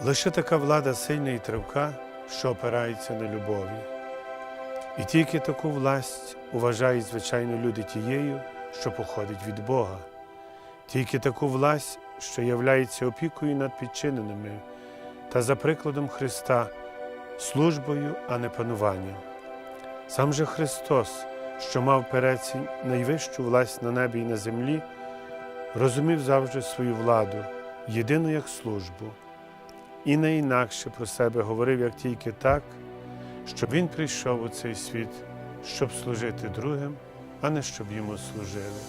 Лише така влада сильна і тривка, що опирається на любові. І тільки таку власть вважають звичайно люди тією, що походить від Бога, тільки таку власть, що являється опікою над підчиненими, та за прикладом Христа, службою, а не пануванням. Сам же Христос, що мав переці найвищу власть на небі і на землі, розумів завжди свою владу, єдину як службу, і не інакше про себе говорив як тільки так, щоб Він прийшов у цей світ, щоб служити другим, а не щоб йому служили.